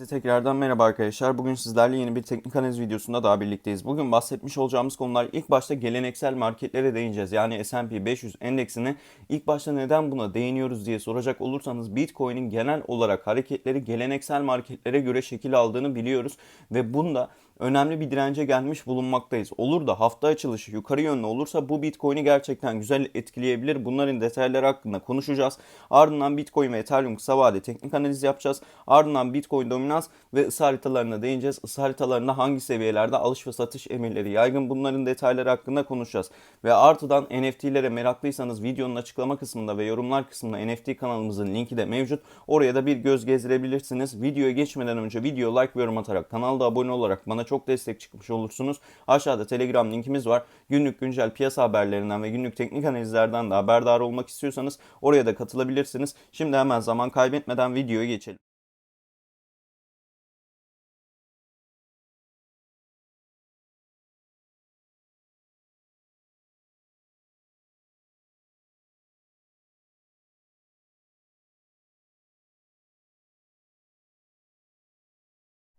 Herkese tekrardan merhaba arkadaşlar. Bugün sizlerle yeni bir teknik analiz videosunda daha birlikteyiz. Bugün bahsetmiş olacağımız konular ilk başta geleneksel marketlere değineceğiz. Yani S&P 500 endeksine ilk başta neden buna değiniyoruz diye soracak olursanız Bitcoin'in genel olarak hareketleri geleneksel marketlere göre şekil aldığını biliyoruz. Ve bunda önemli bir dirence gelmiş bulunmaktayız. Olur da hafta açılışı yukarı yönlü olursa bu Bitcoin'i gerçekten güzel etkileyebilir. Bunların detayları hakkında konuşacağız. Ardından Bitcoin ve Ethereum kısa vade teknik analiz yapacağız. Ardından Bitcoin dominans ve ısı haritalarına değineceğiz. Isı haritalarında hangi seviyelerde alış ve satış emirleri yaygın bunların detayları hakkında konuşacağız. Ve artıdan NFT'lere meraklıysanız videonun açıklama kısmında ve yorumlar kısmında NFT kanalımızın linki de mevcut. Oraya da bir göz gezdirebilirsiniz. Videoya geçmeden önce video like ve yorum atarak kanalda abone olarak bana çok destek çıkmış olursunuz. Aşağıda Telegram linkimiz var. Günlük güncel piyasa haberlerinden ve günlük teknik analizlerden de haberdar olmak istiyorsanız oraya da katılabilirsiniz. Şimdi hemen zaman kaybetmeden videoya geçelim.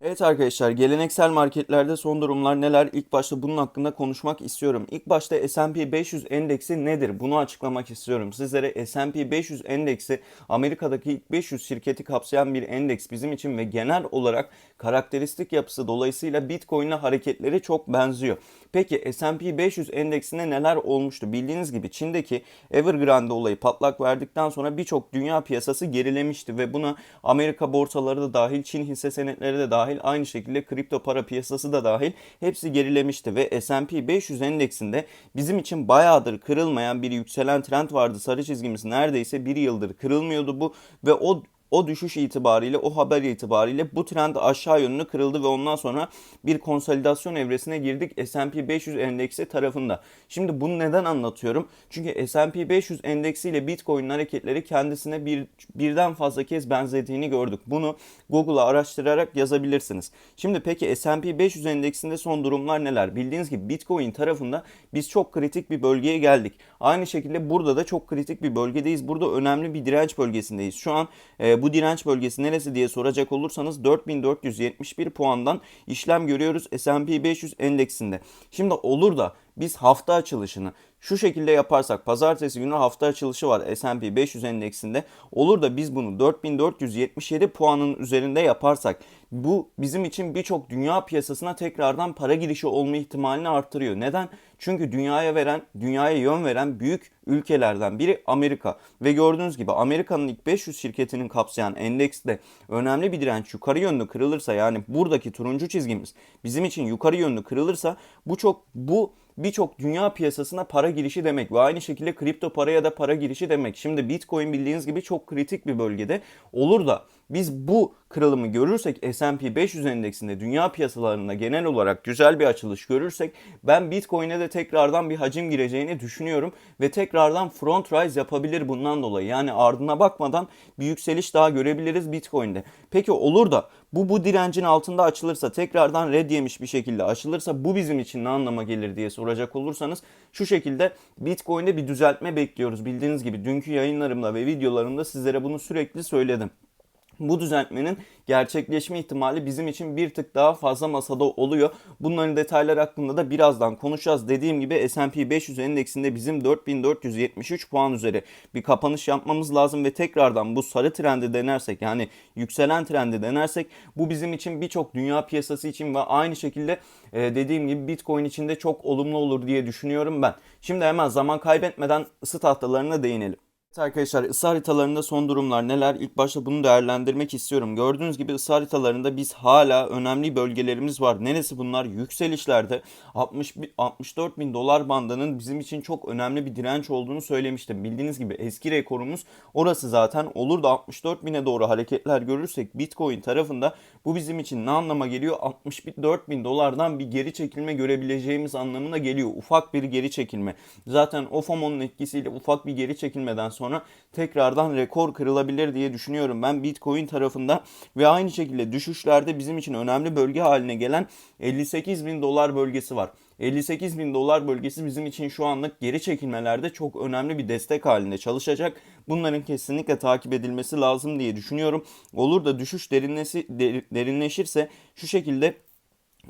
Evet arkadaşlar geleneksel marketlerde son durumlar neler? İlk başta bunun hakkında konuşmak istiyorum. İlk başta S&P 500 endeksi nedir? Bunu açıklamak istiyorum. Sizlere S&P 500 endeksi Amerika'daki ilk 500 şirketi kapsayan bir endeks bizim için ve genel olarak karakteristik yapısı dolayısıyla Bitcoin'le hareketleri çok benziyor. Peki S&P 500 endeksinde neler olmuştu? Bildiğiniz gibi Çin'deki Evergrande olayı patlak verdikten sonra birçok dünya piyasası gerilemişti ve buna Amerika borsaları da dahil, Çin hisse senetleri de dahil, aynı şekilde kripto para piyasası da dahil hepsi gerilemişti ve S&P 500 endeksinde bizim için bayağıdır kırılmayan bir yükselen trend vardı. Sarı çizgimiz neredeyse bir yıldır kırılmıyordu bu ve o o düşüş itibariyle, o haber itibariyle bu trend aşağı yönlü kırıldı ve ondan sonra bir konsolidasyon evresine girdik S&P 500 endeksi tarafında. Şimdi bunu neden anlatıyorum? Çünkü S&P 500 endeksiyle Bitcoin hareketleri kendisine bir birden fazla kez benzediğini gördük. Bunu Google'a araştırarak yazabilirsiniz. Şimdi peki S&P 500 endeksinde son durumlar neler? Bildiğiniz gibi Bitcoin tarafında biz çok kritik bir bölgeye geldik. Aynı şekilde burada da çok kritik bir bölgedeyiz. Burada önemli bir direnç bölgesindeyiz. Şu an e, bu direnç bölgesi neresi diye soracak olursanız 4471 puandan işlem görüyoruz S&P 500 endeksinde. Şimdi olur da biz hafta açılışını şu şekilde yaparsak pazartesi günü hafta açılışı var S&P 500 endeksinde olur da biz bunu 4477 puanın üzerinde yaparsak bu bizim için birçok dünya piyasasına tekrardan para girişi olma ihtimalini arttırıyor. Neden? Çünkü dünyaya veren, dünyaya yön veren büyük ülkelerden biri Amerika ve gördüğünüz gibi Amerika'nın ilk 500 şirketinin kapsayan endekste önemli bir direnç yukarı yönlü kırılırsa yani buradaki turuncu çizgimiz bizim için yukarı yönlü kırılırsa bu çok bu birçok dünya piyasasına para girişi demek ve aynı şekilde kripto paraya da para girişi demek. Şimdi Bitcoin bildiğiniz gibi çok kritik bir bölgede olur da biz bu kırılımı görürsek S&P 500 endeksinde dünya piyasalarında genel olarak güzel bir açılış görürsek ben Bitcoin'e de tekrardan bir hacim gireceğini düşünüyorum ve tekrardan front rise yapabilir bundan dolayı. Yani ardına bakmadan bir yükseliş daha görebiliriz Bitcoin'de. Peki olur da bu bu direncin altında açılırsa tekrardan red yemiş bir şekilde açılırsa bu bizim için ne anlama gelir diye soracak olursanız şu şekilde Bitcoin'de bir düzeltme bekliyoruz. Bildiğiniz gibi dünkü yayınlarımda ve videolarımda sizlere bunu sürekli söyledim bu düzeltmenin gerçekleşme ihtimali bizim için bir tık daha fazla masada oluyor. Bunların detayları hakkında da birazdan konuşacağız. Dediğim gibi S&P 500 endeksinde bizim 4473 puan üzeri bir kapanış yapmamız lazım ve tekrardan bu sarı trendi denersek yani yükselen trendi denersek bu bizim için birçok dünya piyasası için ve aynı şekilde e, dediğim gibi Bitcoin için de çok olumlu olur diye düşünüyorum ben. Şimdi hemen zaman kaybetmeden ısı tahtalarına değinelim. Evet arkadaşlar ısı haritalarında son durumlar neler? İlk başta bunu değerlendirmek istiyorum. Gördüğünüz gibi ısı haritalarında biz hala önemli bölgelerimiz var. Neresi bunlar? Yükselişlerde 60, 64 bin dolar bandının bizim için çok önemli bir direnç olduğunu söylemiştim. Bildiğiniz gibi eski rekorumuz orası zaten. Olur da 64 bine doğru hareketler görürsek Bitcoin tarafında bu bizim için ne anlama geliyor? 64 bin dolardan bir geri çekilme görebileceğimiz anlamına geliyor. Ufak bir geri çekilme. Zaten o FOMO'nun etkisiyle ufak bir geri çekilmeden sonra sonra tekrardan rekor kırılabilir diye düşünüyorum ben Bitcoin tarafında ve aynı şekilde düşüşlerde bizim için önemli bölge haline gelen 58 bin dolar bölgesi var. 58 bin dolar bölgesi bizim için şu anlık geri çekilmelerde çok önemli bir destek halinde çalışacak. Bunların kesinlikle takip edilmesi lazım diye düşünüyorum. Olur da düşüş derinleşi, derinleşirse şu şekilde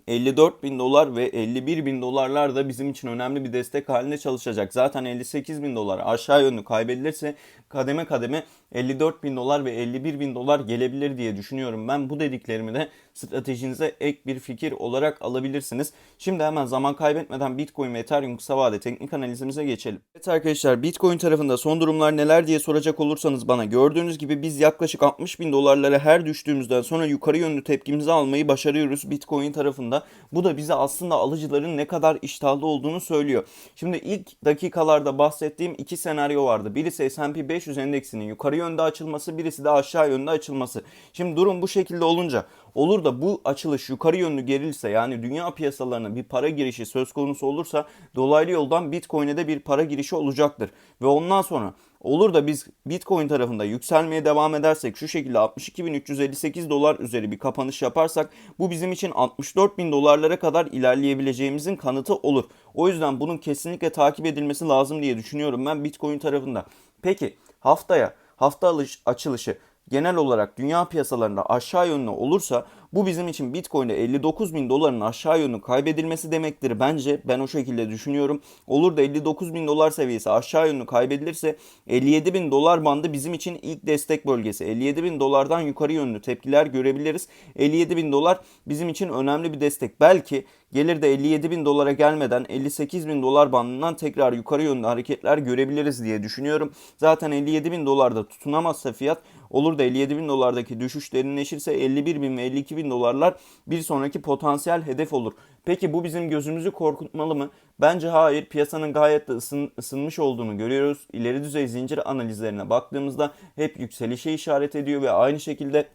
54 bin dolar ve 51 bin dolarlar da bizim için önemli bir destek halinde çalışacak. Zaten 58 bin dolar aşağı yönlü kaybedilirse kademe kademe 54 bin dolar ve 51 bin dolar gelebilir diye düşünüyorum. Ben bu dediklerimi de stratejinize ek bir fikir olarak alabilirsiniz. Şimdi hemen zaman kaybetmeden Bitcoin ve Ethereum kısa vade teknik analizimize geçelim. Evet arkadaşlar Bitcoin tarafında son durumlar neler diye soracak olursanız bana gördüğünüz gibi biz yaklaşık 60 bin dolarlara her düştüğümüzden sonra yukarı yönlü tepkimizi almayı başarıyoruz Bitcoin tarafında. Bu da bize aslında alıcıların ne kadar iştahlı olduğunu söylüyor. Şimdi ilk dakikalarda bahsettiğim iki senaryo vardı. Birisi S&P 500 endeksinin yukarı yönde açılması, birisi de aşağı yönde açılması. Şimdi durum bu şekilde olunca olur da bu açılış yukarı yönlü gerilirse yani dünya piyasalarına bir para girişi söz konusu olursa dolaylı yoldan Bitcoin'e de bir para girişi olacaktır. Ve ondan sonra olur da biz Bitcoin tarafında yükselmeye devam edersek şu şekilde 62.358 dolar üzeri bir kapanış yaparsak bu bizim için 64.000 dolarlara kadar ilerleyebileceğimizin kanıtı olur. O yüzden bunun kesinlikle takip edilmesi lazım diye düşünüyorum ben Bitcoin tarafında. Peki haftaya hafta alış, açılışı genel olarak dünya piyasalarında aşağı yönlü olursa bu bizim için Bitcoin'de 59 bin doların aşağı yönlü kaybedilmesi demektir. Bence ben o şekilde düşünüyorum. Olur da 59 bin dolar seviyesi aşağı yönlü kaybedilirse 57 bin dolar bandı bizim için ilk destek bölgesi. 57 bin dolardan yukarı yönlü tepkiler görebiliriz. 57 bin dolar bizim için önemli bir destek. Belki gelir de 57 bin dolara gelmeden 58 bin dolar bandından tekrar yukarı yönlü hareketler görebiliriz diye düşünüyorum. Zaten 57 bin dolarda tutunamazsa fiyat olur da 57 bin dolardaki düşüş derinleşirse 51 bin ve 52 bin dolarlar bir sonraki potansiyel hedef olur. Peki bu bizim gözümüzü korkutmalı mı? Bence hayır. Piyasanın gayet de ısın, ısınmış olduğunu görüyoruz. İleri düzey zincir analizlerine baktığımızda hep yükselişe işaret ediyor ve aynı şekilde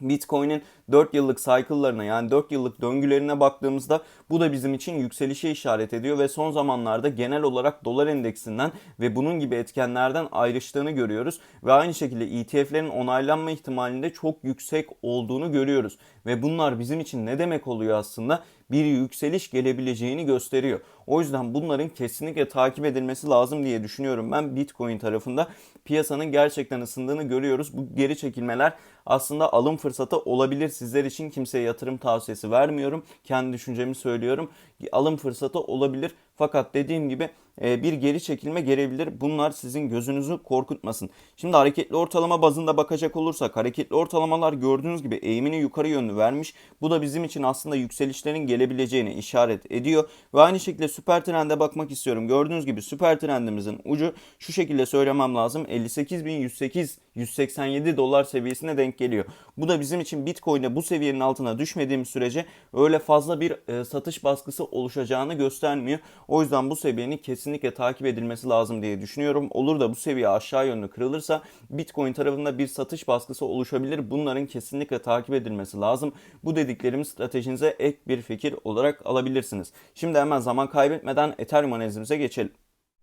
Bitcoin'in 4 yıllık cycle'larına yani 4 yıllık döngülerine baktığımızda bu da bizim için yükselişe işaret ediyor ve son zamanlarda genel olarak dolar endeksinden ve bunun gibi etkenlerden ayrıştığını görüyoruz ve aynı şekilde ETF'lerin onaylanma ihtimalinde çok yüksek olduğunu görüyoruz ve bunlar bizim için ne demek oluyor aslında? Bir yükseliş gelebileceğini gösteriyor. O yüzden bunların kesinlikle takip edilmesi lazım diye düşünüyorum. Ben Bitcoin tarafında piyasanın gerçekten ısındığını görüyoruz. Bu geri çekilmeler aslında alım fırsatı olabilir. Sizler için kimseye yatırım tavsiyesi vermiyorum. Kendi düşüncemi söylüyorum. Alım fırsatı olabilir. Fakat dediğim gibi e, bir geri çekilme gelebilir. Bunlar sizin gözünüzü korkutmasın. Şimdi hareketli ortalama bazında bakacak olursak hareketli ortalamalar gördüğünüz gibi eğimini yukarı yönlü vermiş. Bu da bizim için aslında yükselişlerin gelebileceğini işaret ediyor. Ve aynı şekilde süper trende bakmak istiyorum. Gördüğünüz gibi süper trendimizin ucu şu şekilde söylemem lazım. 58.108 187 dolar seviyesine denk geliyor. Bu da bizim için Bitcoin'e bu seviyenin altına düşmediğimiz sürece öyle fazla bir e, satış baskısı oluşacağını göstermiyor. O yüzden bu seviyenin kesinlikle takip edilmesi lazım diye düşünüyorum. Olur da bu seviye aşağı yönlü kırılırsa Bitcoin tarafında bir satış baskısı oluşabilir. Bunların kesinlikle takip edilmesi lazım. Bu dediklerimi stratejinize ek bir fikir olarak alabilirsiniz. Şimdi hemen zaman kaybetmeden Ethereum analizimize geçelim.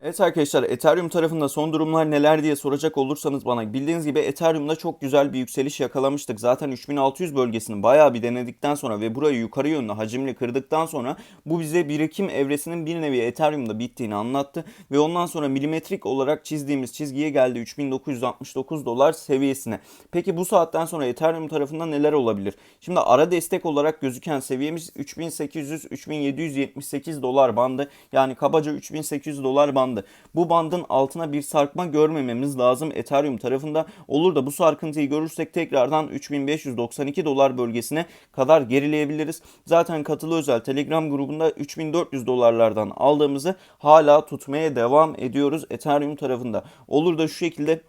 Evet arkadaşlar Ethereum tarafında son durumlar neler diye soracak olursanız bana bildiğiniz gibi Ethereum'da çok güzel bir yükseliş yakalamıştık. Zaten 3600 bölgesini bayağı bir denedikten sonra ve burayı yukarı yönlü hacimli kırdıktan sonra bu bize birikim evresinin bir nevi Ethereum'da bittiğini anlattı. Ve ondan sonra milimetrik olarak çizdiğimiz çizgiye geldi 3969 dolar seviyesine. Peki bu saatten sonra Ethereum tarafında neler olabilir? Şimdi ara destek olarak gözüken seviyemiz 3800-3778 dolar bandı. Yani kabaca 3800 dolar bandı bandı. Bu bandın altına bir sarkma görmememiz lazım Ethereum tarafında. Olur da bu sarkıntıyı görürsek tekrardan 3592 dolar bölgesine kadar gerileyebiliriz. Zaten katılı özel Telegram grubunda 3400 dolarlardan aldığımızı hala tutmaya devam ediyoruz Ethereum tarafında. Olur da şu şekilde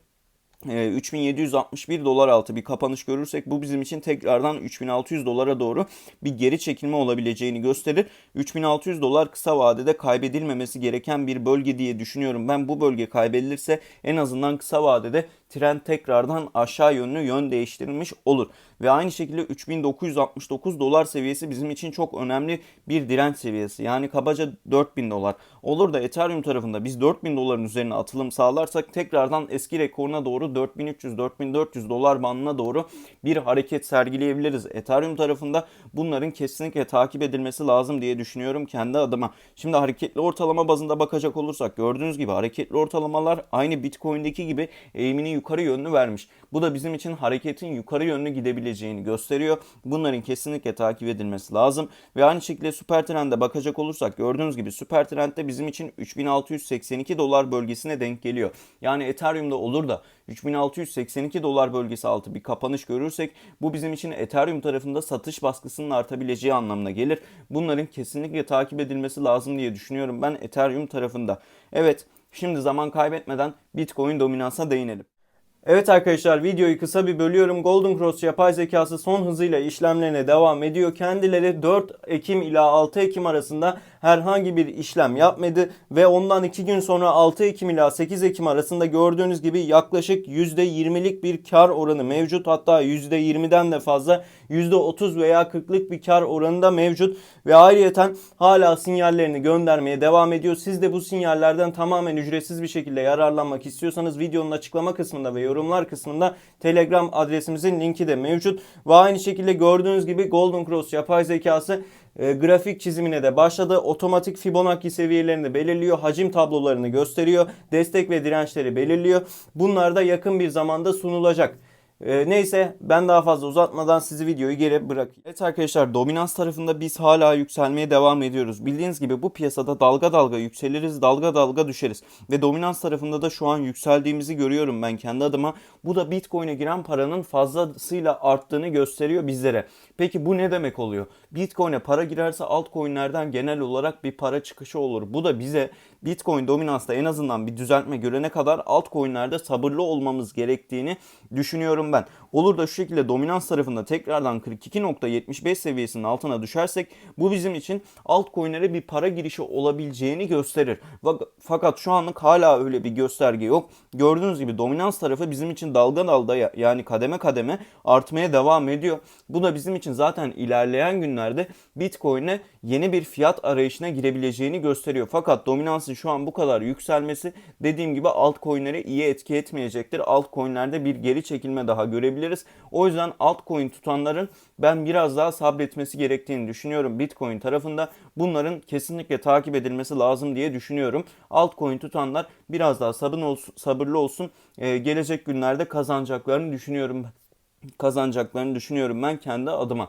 3761 ee, dolar altı bir kapanış görürsek bu bizim için tekrardan 3600 dolara doğru bir geri çekilme olabileceğini gösterir. 3600 dolar kısa vadede kaybedilmemesi gereken bir bölge diye düşünüyorum. Ben bu bölge kaybedilirse en azından kısa vadede trend tekrardan aşağı yönlü yön değiştirilmiş olur. ve aynı şekilde 3969 dolar seviyesi bizim için çok önemli bir direnç seviyesi. Yani kabaca 4000 dolar. Olur da Ethereum tarafında biz 4000 doların üzerine atılım sağlarsak tekrardan eski rekoruna doğru 4300-4400 dolar bandına doğru bir hareket sergileyebiliriz. Ethereum tarafında bunların kesinlikle takip edilmesi lazım diye düşünüyorum kendi adıma. Şimdi hareketli ortalama bazında bakacak olursak gördüğünüz gibi hareketli ortalamalar aynı Bitcoin'deki gibi eğimini yukarı yönlü vermiş. Bu da bizim için hareketin yukarı yönlü gidebileceğini gösteriyor. Bunların kesinlikle takip edilmesi lazım. Ve aynı şekilde süper trende bakacak olursak gördüğünüz gibi süper trendde bizim için 3682 dolar bölgesine denk geliyor. Yani Ethereum'da olur da 3682 dolar bölgesi altı bir kapanış görürsek bu bizim için Ethereum tarafında satış baskısının artabileceği anlamına gelir. Bunların kesinlikle takip edilmesi lazım diye düşünüyorum ben Ethereum tarafında. Evet şimdi zaman kaybetmeden Bitcoin dominansına değinelim. Evet arkadaşlar videoyu kısa bir bölüyorum. Golden Cross yapay zekası son hızıyla işlemlerine devam ediyor. Kendileri 4 Ekim ila 6 Ekim arasında herhangi bir işlem yapmadı ve ondan 2 gün sonra 6 Ekim ila 8 Ekim arasında gördüğünüz gibi yaklaşık %20'lik bir kar oranı mevcut. Hatta %20'den de fazla %30 veya 40'lık bir kar oranı da mevcut ve ayrıyeten hala sinyallerini göndermeye devam ediyor. Siz de bu sinyallerden tamamen ücretsiz bir şekilde yararlanmak istiyorsanız videonun açıklama kısmında ve yorumlar kısmında Telegram adresimizin linki de mevcut. Ve aynı şekilde gördüğünüz gibi Golden Cross yapay zekası e, grafik çizimine de başladı. Otomatik Fibonacci seviyelerini belirliyor. Hacim tablolarını gösteriyor. Destek ve dirençleri belirliyor. Bunlar da yakın bir zamanda sunulacak. Ee, neyse ben daha fazla uzatmadan sizi videoyu geri bırakayım. Evet arkadaşlar dominans tarafında biz hala yükselmeye devam ediyoruz. Bildiğiniz gibi bu piyasada dalga dalga yükseliriz, dalga dalga düşeriz. Ve dominans tarafında da şu an yükseldiğimizi görüyorum ben kendi adıma. Bu da Bitcoin'e giren paranın fazlasıyla arttığını gösteriyor bizlere. Peki bu ne demek oluyor? Bitcoin'e para girerse altcoin'lerden genel olarak bir para çıkışı olur. Bu da bize Bitcoin dominansta en azından bir düzeltme görene kadar altcoin'lerde sabırlı olmamız gerektiğini düşünüyorum ben. Olur da şu şekilde dominans tarafında tekrardan 42.75 seviyesinin altına düşersek bu bizim için altcoin'lere bir para girişi olabileceğini gösterir. Fakat şu anlık hala öyle bir gösterge yok. Gördüğünüz gibi dominans tarafı bizim için dalga dalga yani kademe kademe artmaya devam ediyor. Bu da bizim için zaten ilerleyen günlerde Bitcoin'e yeni bir fiyat arayışına girebileceğini gösteriyor. Fakat dominansın şu an bu kadar yükselmesi dediğim gibi altcoin'lere iyi etki etmeyecektir. Altcoin'lerde bir geri çekilme daha görebiliriz. O yüzden altcoin tutanların ben biraz daha sabretmesi gerektiğini düşünüyorum. Bitcoin tarafında bunların kesinlikle takip edilmesi lazım diye düşünüyorum. Altcoin tutanlar biraz daha sabırlı olsun, sabırlı olsun. Ee, gelecek günlerde kazanacaklarını düşünüyorum kazanacaklarını düşünüyorum ben kendi adıma.